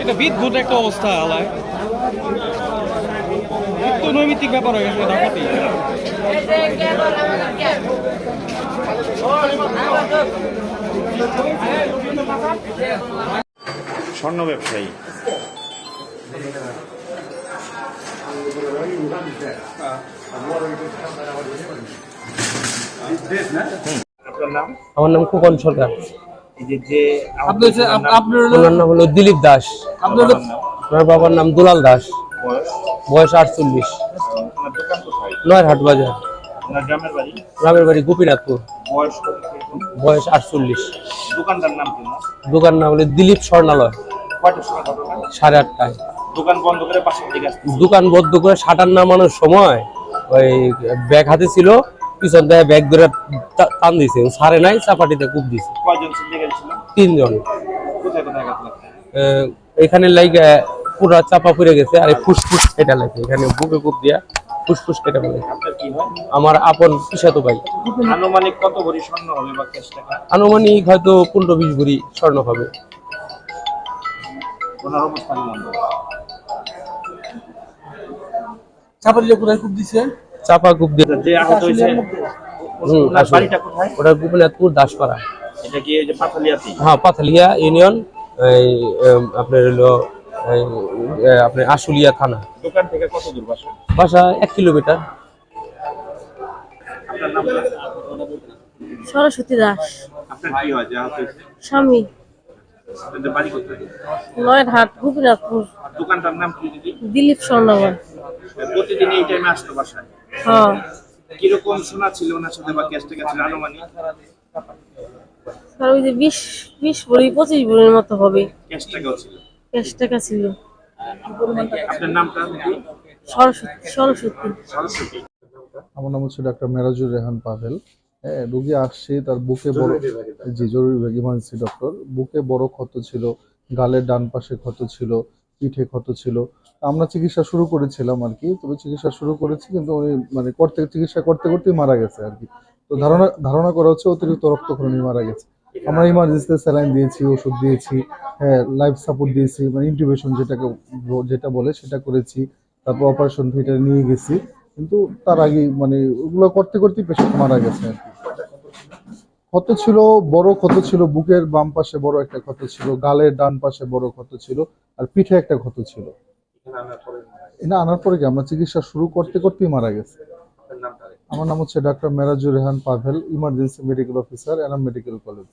এটা একটা অবস্থা নৈমিত্তিক ব্যাপার হয়ে গেছে স্বর্ণ ব্যবসায়ী। আমার নাম খোকন সরকার। এই যে যে আপনি হচ্ছে আপ- আপনার নাম হলো দিলীপ দাস। আপনার বাবার নাম দুলাল দাস। বয়স? বয়স আটচল্লিশ। নয়হাট বাজার। গ্রামের বাড়ি? গোপীনাথপুর। বয়স আটচল্লিশ। দোকানটার নাম দোকান নাম হলো দিলীপ স্বর্ণালয়। সাড়ে আটটায়। দোকান বন্ধ করে পাশের দিকে দোকান বদ্ধ করে শাটার নামানোর সময় ওই ব্যাগ হাতে ছিল পিছন থেকে ব্যাগ ধরে টান দিছে। সারে নাই চাপাটিতে কূপ দিছে। কয়জন তিনজন। এখানে লাইক পুরা চাপা পড়ে গেছে আর ফুসফুস কেটে লাগে এখানে বুকে কূপ দিয়া ফুসফুস কেটে ফেলে আপনার কি হয়? আমার আপন পিসাতো ভাই। আনুমানিক কত ভরি স্বর্ণ হবে বা টাকা? আনুমানিক হয়তো পনেরো বিশ ভরি স্বর্ণ হবে। ওনার অবস্থান মন্দ চাপাতিটা কোথায় খুব দিছে? চাপা কূপ দিয়ে যে আহত হয়েছে ওনার বাড়িটা কোথায়? ওটা গোপীনাথপুর দাসপাড়া। এটা কি এই যে পাথালিয়াতি? হ্যাঁ পাথালিয়া ইউনিয়ন এই আপনার হলো আপনার আশুলিয়া থানা। দোকান থেকে কত দূর বাসা? বাসা এক কিলোমিটার। আপনার নাম সরস্বতী দাস। আপনার কি হয় যে আহত হয়েছে? স্বামী। নয়হাট গোপীনাথপুর। দোকানটার নাম কি দিদি? দিলীপ স্বর্ণবন। প্রতিদিন এই টাইমে আসতো বাসায়? হ্যাঁ। কীরকম শোনা ছিল ওনার সাথে বা ক্যাশ টাকা ছিল আনুমানিক? আর ওই যে বিশ বিশ ভরি পঁচিশ ভরির মতো হবে। ক্যাশ টাকাও ছিল ক্যাশ টাকা ছিল আপনার নামটা সরস্বতী সরস্বতী। সরস্বতী। আমার নাম হচ্ছে ডাক্তার মেরাজুর রেহান পাভেল। হ্যাঁ রুগী আসছে তার বুকে বড় জি জরুরি বিভাগ। Emergency doctor. বুকে বড় ক্ষত ছিল গালের ডান পাশে ক্ষত ছিল। পিঠে ক্ষত ছিল? আমরা চিকিৎসা শুরু করেছিলাম আর কি, তবে চিকিৎসা শুরু করেছি কিন্তু উনি মানে করতে, চিকিৎসা করতে করতেই মারা গেছে আর কি। তো ধারণা ধারণা করা হচ্ছে অতিরিক্ত রক্তক্ষরণে মারা গেছে। আমরা ইমার্জেন্সিতে স্যালাইন দিয়েছি, ওষুধ দিয়েছি হ্যাঁ লাইফ সাপোর্ট দিয়েছি মানে ইন্টিউবেশন যেটাকে যেটা বলে সেটা করেছি, তারপর অপারেশন থিয়েটারে নিয়ে গেছি। কিন্তু তার আগে মানে ওগুলো করতে, করতেই পেশেন্ট মারা গেছে আর কি। ক্ষত ছিল, বড় ক্ষত ছিল, বুকের বাম পাশে বড় একটা ক্ষত ছিল, গালের ডান পাশে বড় ক্ষত ছিল, আর পিঠে একটা ক্ষত ছিল। এটা আনার পরে কি আমরা চিকিৎসা শুরু করতে করতেই মারা গেছে। আমার নাম হচ্ছে doctor Merajur Rehan Pavel, emergency medical officer, Enam medical college.